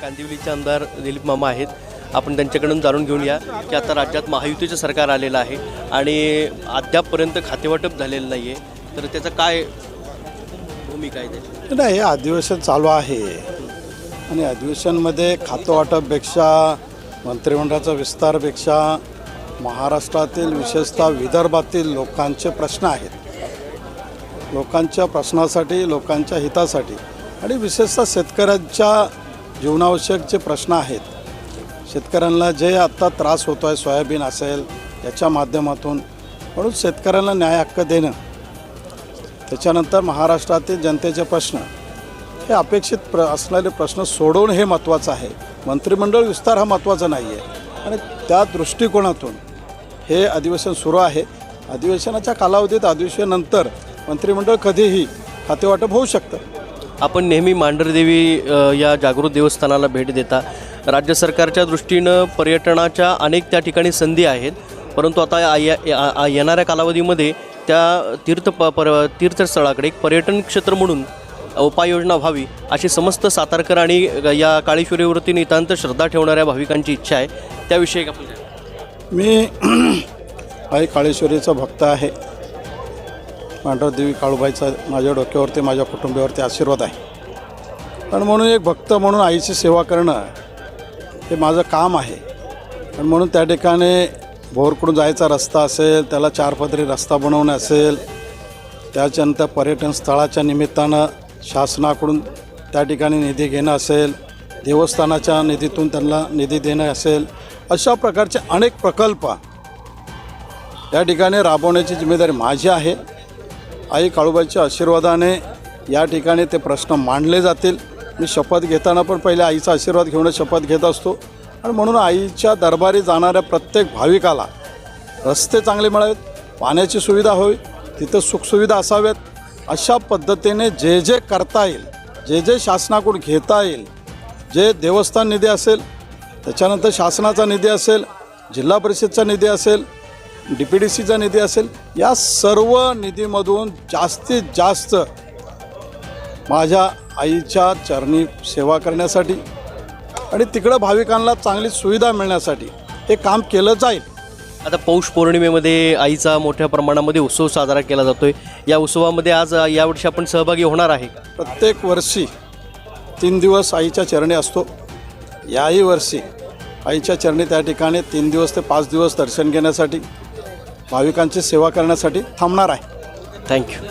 कांदिवलीचे आमदार दिलीप मामा आहेत. आपण त्यांच्याकडून जाणून घेऊया की आता राज्यात महायुतीचं सरकार आलेलं आहे आणि अद्यापपर्यंत खातेवाटप झालेलं नाही आहे तर त्याचं काय भूमिका आहे त्याची? नाही हे अधिवेशन चालू आहे. आणि अधिवेशनमध्ये खातेवाटपपेक्षा मंत्रिमंडळाचा विस्तारपेक्षा महाराष्ट्रातील विशेषतः विदर्भातील लोकांचे प्रश्न आहेत. लोकांच्या प्रश्नासाठी लोकांच्या हितासाठी आणि विशेषतः शेतकऱ्यांच्या जीवनावश्यक जे प्रश्न आहेत. शेतकऱ्यांना जे आत्ता त्रास होतो आहे सोयाबीन असेल याच्या माध्यमातून म्हणून शेतकऱ्यांना न्याय हक्क देणं. त्याच्यानंतर महाराष्ट्रातील जनतेचे प्रश्न. हे अपेक्षित प्र असलेले प्रश्न सोडवणं हे महत्त्वाचं आहे. मंत्रिमंडळ विस्तार हा महत्त्वाचा नाही आहे आणि त्या दृष्टिकोनातून हे अधिवेशन सुरू आहे. अधिवेशनाच्या कालावधीत अधिवेशनानंतर मंत्रिमंडळ कधीही खातेवाटप होऊ शकतं. आपण नेहमी मांढरदेवी या जागृत देवस्थानाला भेट देता. राज्य सरकारच्या दृष्टीनं पर्यटनाच्या अनेक त्या ठिकाणी संधी आहेत. परंतु आता या- येणाऱ्या कालावधीमध्ये त्या तीर्थ प पर तीर्थस्थळाकडे एक पर्यटन क्षेत्र म्हणून उपाययोजना व्हावी अशी समस्त सातारकर आणि या काळेश्वरीवरती नितांत श्रद्धा ठेवणाऱ्या भाविकांची इच्छा आहे. त्याविषयी आपण मी आई काळेश्वरीचा भक्त आहे. पांढरदेवी काळूबाईचा माझ्या डोक्यावरती माझ्या कुटुंबावरती आशीर्वाद आहे. पण म्हणून एक भक्त म्हणून आईची सेवा करणं हे माझं काम आहे. पण म्हणून त्या ठिकाणी भोरकडून जायचा रस्ता असेल त्याला चारपदरी रस्ता बनवणे असेल त्याच्यानंतर पर्यटन स्थळाच्या निमित्तानं शासनाकडून त्या ठिकाणी निधी घेणं असेल देवस्थानाच्या निधीतून त्यांना निधी देणं असेल अशा प्रकारचे अनेक प्रकल्प या ठिकाणी राबवण्याची जिम्मेदारी माझी आहे. आई काळूबाईच्या आशीर्वादाने या ठिकाणी ते प्रश्न मांडले जातील. मी शपथ घेताना पण पहिले आईचा आशीर्वाद घेऊनच शपथ घेत असतो. आणि म्हणून आईच्या दरबारी जाणाऱ्या प्रत्येक भाविकाला रस्ते चांगले मिळावेत पाण्याची सुविधा होईल तिथं सुखसुविधा असाव्यात. अशा पद्धतीने जे जे करता येईल जे जे शासनाकडून घेता येईल जे देवस्थान निधी असेल त्याच्यानंतर शासनाचा निधी असेल जिल्हा परिषदचा निधी असेल डी पी डी सीचा निधी असेल या सर्व निधीमधून जास्तीत जास्त माझ्या आईच्या चरणी सेवा करण्यासाठी आणि तिकडं भाविकांना चांगली सुविधा मिळण्यासाठी हे काम केलं जाईल. आता पौष पौर्णिमेमध्ये आईचा मोठ्या प्रमाणामध्ये उत्सव साजरा केला जातोय. या उत्सवामध्ये आज यावर्षी आपण सहभागी होणार आहे का? प्रत्येक वर्षी तीन दिवस आईच्या चरणी असतो. याही वर्षी आईच्या चरणी त्या ठिकाणी तीन दिवस ते पाच दिवस दर्शन घेण्यासाठी भाविकांची सेवा करण्यासाठी थांबणार आहे. थँक्यू